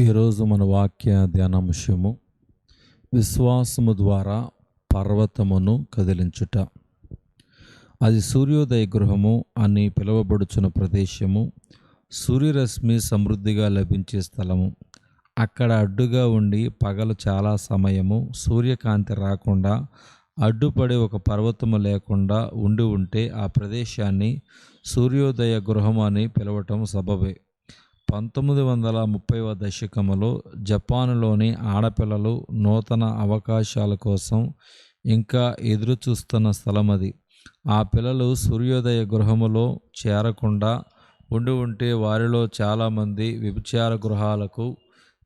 ఈరోజు మన వాక్య ధ్యానాంశము విశ్వాసము ద్వారా పర్వతమును కదిలించుట. అది సూర్యోదయ గృహము అని పిలువబడుచున్న ప్రదేశము సూర్యరశ్మి సమృద్ధిగా లభించే స్థలము. అక్కడ అడ్డుగా ఉండి పగలు చాలా సమయము సూర్యకాంతి రాకుండా అడ్డుపడే ఒక పర్వతము లేకుండా ఉండి ఉంటే ఆ ప్రదేశాన్ని సూర్యోదయ గృహం అని పిలవటం సబబే. పంతొమ్మిది వందల ముప్పైవ దశకములో జపాన్లోని ఆడపిల్లలు నూతన అవకాశాల కోసం ఇంకా ఎదురు చూస్తున్న స్థలం అది ఆ పిల్లలు సూర్యోదయ గృహములో చేరకుండా ఉండి ఉంటే వారిలో చాలామంది విభిచార గృహాలకు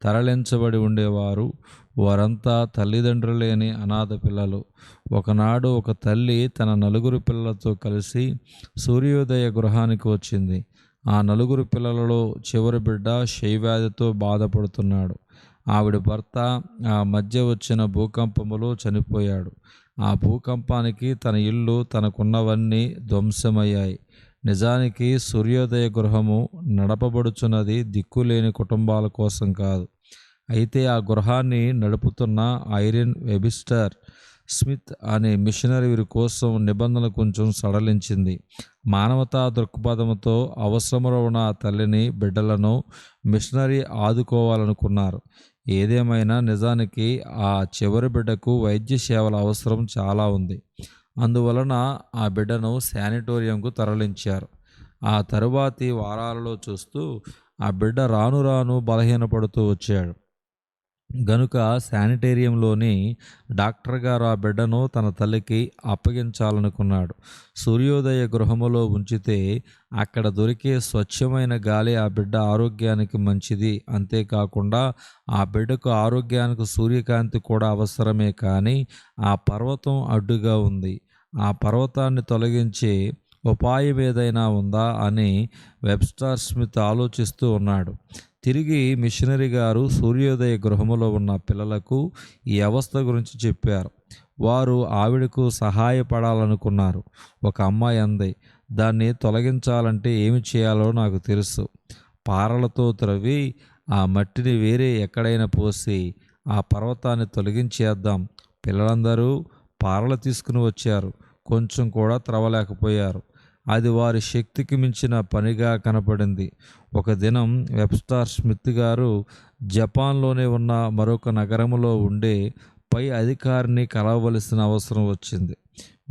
తరలించబడి ఉండేవారు. వారంతా తల్లిదండ్రులేని అనాథ పిల్లలు. ఒకనాడు ఒక తల్లి తన నలుగురు పిల్లలతో కలిసి సూర్యోదయ గృహానికి వచ్చింది. ఆ నలుగురు పిల్లలలో చివరి బిడ్డ శైవ్యాధితో బాధపడుతున్నాడు. ఆవిడ భర్త ఆ మధ్య వచ్చిన భూకంపములో చనిపోయాడు. ఆ భూకంపానికి తన ఇల్లు తనకున్నవన్నీ ధ్వంసమయ్యాయి. నిజానికి సూర్యోదయ గృహము నడపబడుచున్నది దిక్కులేని కుటుంబాల కోసం కాదు. అయితే ఆ గృహాన్ని నడుపుతున్న ఐరిన్ వెబిస్టర్ స్మిత్ అనే మిషనరీ వీరి కోసం నిబంధనలు కొంచెం సడలించింది. మానవతా దృక్పథంతో అవసరములో ఉన్న తల్లిని బిడ్డలను మిషనరీ ఆదుకోవాలనుకున్నారు. ఏదేమైనా నిజానికి ఆ చివరి బిడ్డకు వైద్య సేవల అవసరం చాలా ఉంది. అందువలన ఆ బిడ్డను శానిటోరియంకు తరలించారు. ఆ తరువాతి వారాలలో చూస్తూ ఆ బిడ్డ రాను రాను బలహీనపడుతూ వచ్చాడు. గనుక శానిటేరియంలోని డాక్టర్ గారు ఆ బిడ్డను తన తల్లికి అప్పగించాలనుకున్నాడు. సూర్యోదయ గృహములో ఉంచితే అక్కడ దొరికే స్వచ్ఛమైన గాలి ఆ బిడ్డ ఆరోగ్యానికి మంచిది. అంతేకాకుండా ఆ బిడ్డకు ఆరోగ్యానికి సూర్యకాంతి కూడా అవసరమే కానీ ఆ పర్వతం అడ్డుగా ఉంది. ఆ పర్వతాన్ని తొలగించే ఉపాయం ఏదైనా ఉందా అని వెబ్స్టార్ స్మిత్ ఆలోచిస్తూ ఉన్నాడు. తిరిగి మిషనరీ గారు సూర్యోదయ గృహములో ఉన్న పిల్లలకు ఈ అవస్థ గురించి చెప్పారు. వారు ఆవిడకు సహాయపడాలనుకున్నారు. ఒక అమ్మాయి అంది దాన్ని తొలగించాలంటే ఏమి చేయాలో నాకు తెలుసు. పారలతో త్రవ్వి ఆ మట్టిని వేరే ఎక్కడైనా పోసి ఆ పర్వతాన్ని తొలగించేద్దాం. పిల్లలందరూ పారలు తీసుకుని వచ్చారు. కొంచెం కూడా త్రవలేకపోయారు అది వారి శక్తికి మించిన పనిగా కనపడింది. ఒక దినం వెబ్స్టార్ స్మిత్ గారు జపాన్లోనే ఉన్న మరొక నగరంలో ఉండే పై అధికారిని కలవలసిన అవసరం వచ్చింది.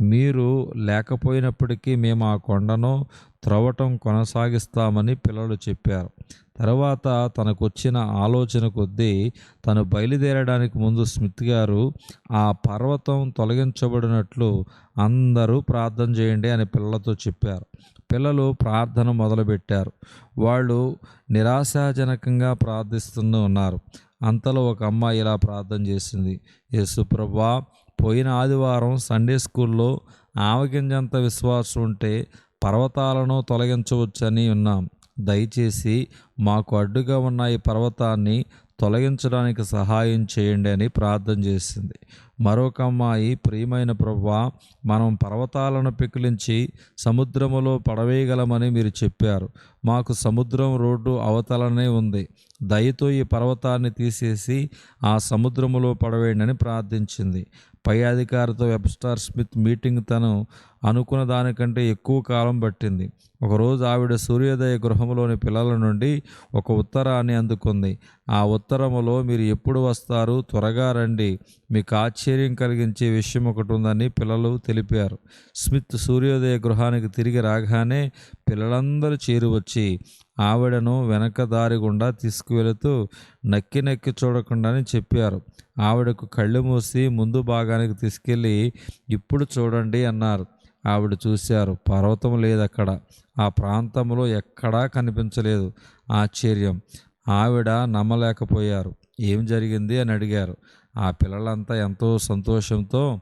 మీరు లేకపోయినప్పటికీ మేము ఆ కొండను త్రవ్వటం కొనసాగిస్తామని పిల్లలు చెప్పారు. తర్వాత తనకొచ్చిన ఆలోచన కొద్దీ తను బయలుదేరడానికి ముందు స్మిత్ గారు ఆ పర్వతం తొలగించబడినట్లు అందరూ ప్రార్థన చేయండి అని పిల్లలతో చెప్పారు. పిల్లలు ప్రార్థన మొదలుపెట్టారు. వాళ్ళు నిరాశాజనకంగా ప్రార్థిస్తూనే ఉన్నారు. అంతలో ఒక అమ్మాయి ఇలా ప్రార్థన చేసింది. యేసుప్రభా పోయిన ఆదివారం సండే స్కూల్లో ఆవగింజంత విశ్వాసం ఉంటే పర్వతాలను తొలగించవచ్చని ఉన్నాం. దయచేసి మాకు అడ్డుగా ఉన్న ఈ పర్వతాన్ని తొలగించడానికి సహాయం చేయండి అని ప్రార్థన చేసింది. మరొక అమ్మాయి ప్రియమైన ప్రభువా మనం పర్వతాలను పికిలించి సముద్రములో పడవేయగలమని మీరు చెప్పారు. మాకు సముద్రం రోడ్డు అవతలనే ఉంది. దయతో ఈ పర్వతాన్ని తీసేసి ఆ సముద్రములో పడవేయండి ప్రార్థించింది. పై అధికారితో వెబ్స్టార్ స్మిత్ మీటింగ్ తను అనుకున్న దానికంటే ఎక్కువ కాలం పట్టింది. ఒకరోజు ఆవిడ సూర్యోదయ గృహంలోని పిల్లల నుండి ఒక ఉత్తరాన్ని అందుకుంది. ఆ ఉత్తరములో మీరు ఎప్పుడు వస్తారు? త్వరగా రండి. మీకు ఆశ్చర్యం ఆశ్చర్యం కలిగించే విషయం ఒకటి ఉందని పిల్లలు తెలిపారు. స్మిత్ సూర్యోదయ గృహానికి తిరిగి రాగానే పిల్లలందరూ చేరువచ్చి ఆవిడను వెనక దారి గుండా తీసుకువెళుతూ నక్కి నక్కి చూడకుండాని చెప్పారు. ఆవిడకు కళ్ళు మూసి ముందు భాగానికి తీసుకెళ్ళి ఇప్పుడు చూడండి అన్నారు. ఆవిడ చూశారు పర్వతం లేదు అక్కడ ఆ ప్రాంతంలో ఎక్కడా కనిపించలేదు. ఆశ్చర్యం. ఆవిడ నమ్మలేకపోయారు. ఏం జరిగింది అని అడిగారు. ఆ పిల్లలంతా ఎంతో సంతోషంతో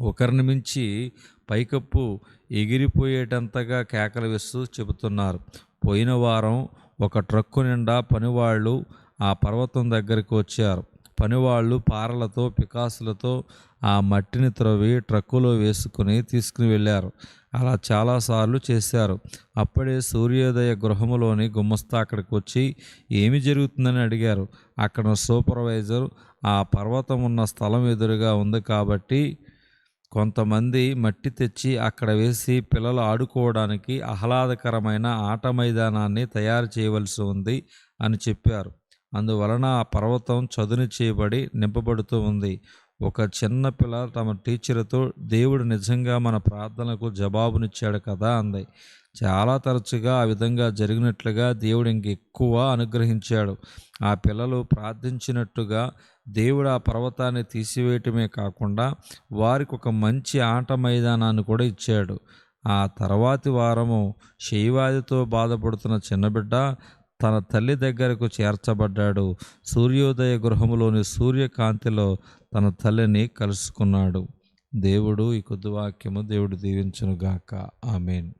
ఒకరిని మించి పైకప్పు ఎగిరిపోయేటంతగా కేకలు వేస్తూ చెబుతున్నారు. పోయిన వారం ఒక ట్రక్కు నిండా పనివాళ్ళు ఆ పర్వతం దగ్గరికి వచ్చారు. పనివాళ్ళు పారలతో పికాసులతో ఆ మట్టిని త్రవ్వి ట్రక్కులో వేసుకుని తీసుకుని వెళ్ళారు. అలా చాలాసార్లు చేశారు. అప్పుడే సూర్యోదయ గృహములోని గుమస్తా అక్కడికి వచ్చి ఏమి జరుగుతుందని అడిగారు. అక్కడ సూపర్వైజర్ ఆ పర్వతం ఉన్న స్థలం ఎదురుగా ఉంది కాబట్టి కొంతమంది మట్టి తెచ్చి అక్కడ వేసి పిల్లలు ఆడుకోవడానికి ఆహ్లాదకరమైన ఆట మైదానాన్ని తయారు చేయవలసి ఉంది అని చెప్పారు. అందువలన ఆ పర్వతం చదును చేయబడి నింపబడుతూ ఉంది. ఒక చిన్న పిల్ల తమ టీచర్తో దేవుడు నిజంగా మన ప్రార్థనకు జవాబునిచ్చాడు కదా అంది. చాలా తరచుగా ఆ విధంగా జరిగినట్లుగా దేవుడు ఇంకెక్కువ అనుగ్రహించాడు. ఆ పిల్లలు ప్రార్థించినట్టుగా దేవుడు ఆ పర్వతాన్ని తీసివేయటమే కాకుండా వారికి ఒక మంచి ఆట మైదానాన్ని కూడా ఇచ్చాడు. ఆ తర్వాతి వారము శైవాదితో బాధపడుతున్న చిన్నబిడ్డ తన తల్లి దగ్గరకు చేర్చబడ్డాడు. సూర్యోదయ గృహములోని సూర్యకాంతిలో తన తల్లిని కలుసుకున్నాడు. దేవుడు ఈ కొద్ది వాక్యము దేవుడు దీవించునుగాక. ఆమెన్.